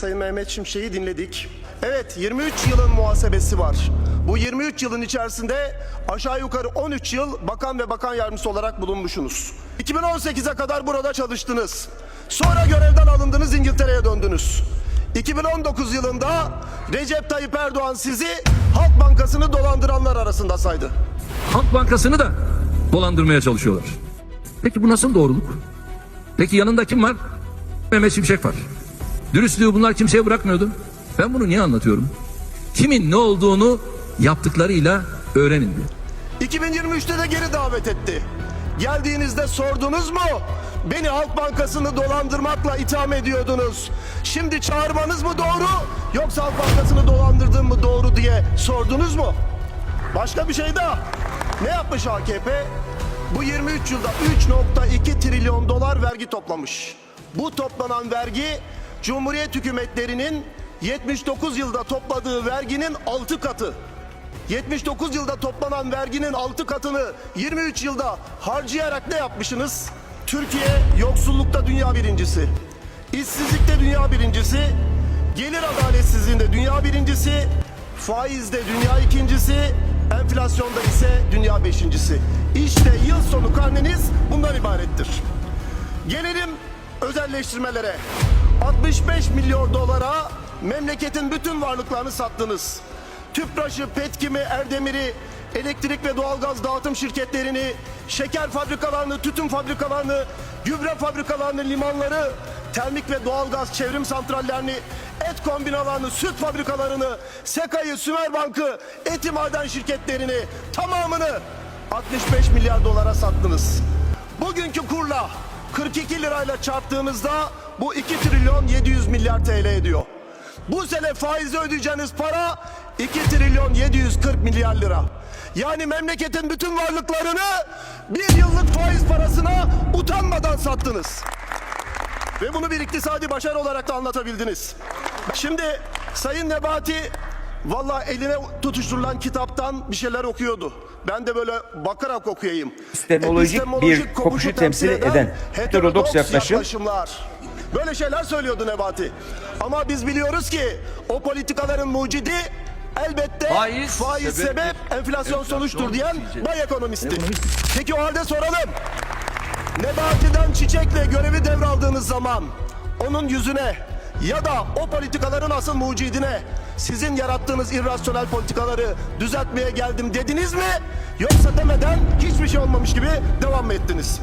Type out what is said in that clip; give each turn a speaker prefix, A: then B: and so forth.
A: Sayın Mehmet Şimşek'i dinledik. Evet 23 yılın muhasebesi var. Bu 23 yılın içerisinde aşağı yukarı 13 yıl bakan ve bakan yardımcısı olarak bulunmuşsunuz. 2018'e kadar burada çalıştınız. Sonra görevden alındınız İngiltere'ye döndünüz. 2019 yılında Recep Tayyip Erdoğan sizi Halk Bankası'nı dolandıranlar arasında saydı.
B: Halk Bankası'nı da dolandırmaya çalışıyorlar. Peki bu nasıl doğruluk? Peki yanında kim var? Mehmet Şimşek var. Dürüstlüğü bunlar kimseye bırakmıyordu. Ben bunu niye anlatıyorum? Kimin ne olduğunu yaptıklarıyla öğrenin diye.
A: 2023'te de geri davet etti. Geldiğinizde sordunuz mu? Beni Halk Bankası'nı dolandırmakla itham ediyordunuz. Şimdi çağırmanız mı doğru yoksa Halk Bankası'nı dolandırdığım mı doğru diye sordunuz mu? Başka bir şey daha. Ne yapmış AKP? Bu 23 yılda 3.2 trilyon dolar vergi toplamış. Bu toplanan vergi Cumhuriyet hükümetlerinin 79 yılda topladığı verginin 6 katı. 79 yılda toplanan verginin 6 katını 23 yılda harcayarak ne yapmışsınız? Türkiye yoksullukta dünya birincisi. işsizlikte dünya birincisi. Gelir adaletsizliğinde dünya birincisi. Faizde dünya ikincisi. Enflasyonda ise dünya beşincisi. İşte yıl sonu karneniz bundan ibarettir. Gelelim özelleştirmelere. 65 milyon dolara memleketin bütün varlıklarını sattınız. Tüpraş'ı, Petkim'i, Erdemir'i, elektrik ve doğalgaz dağıtım şirketlerini, şeker fabrikalarını, tütün fabrikalarını, gübre fabrikalarını, limanları, termik ve doğalgaz çevrim santrallerini, et kombinalarını, süt fabrikalarını, Seka'yı, Sümerbank'ı, eti maden şirketlerini tamamını 65 milyar dolara sattınız. Bugünkü kurla 42 lirayla çarptığınızda bu 2 trilyon 700 milyar TL ediyor. Bu sene faizi ödeyeceğiniz para 2 trilyon 740 milyar lira. Yani memleketin bütün varlıklarını bir yıllık faiz parasına utanmadan sattınız. Ve bunu bir iktisadi başarı olarak da anlatabildiniz. Şimdi Sayın Nebati valla eline tutuşturulan kitaptan bir şeyler okuyordu. Ben de böyle bakarak okuyayım.
C: Epistemolojik bir kopuşu temsil eden heterodoks yaklaşım.
A: yaklaşımlar. Böyle şeyler söylüyordu Nebati. Ama biz biliyoruz ki o politikaların mucidi elbette faiz,
B: Faiz
A: sebep,
B: sebep,
A: enflasyon sonuçtur
B: enflasyon
A: diyen
B: neticesi.
A: bay ekonomisti. Peki o halde soralım. Nebati'den çiçekle görevi devraldığınız zaman onun yüzüne ya da o politikaların asıl mucidine sizin yarattığınız irrasyonel politikaları düzeltmeye geldim dediniz mi? Yoksa demeden hiçbir şey olmamış gibi devam mı ettiniz?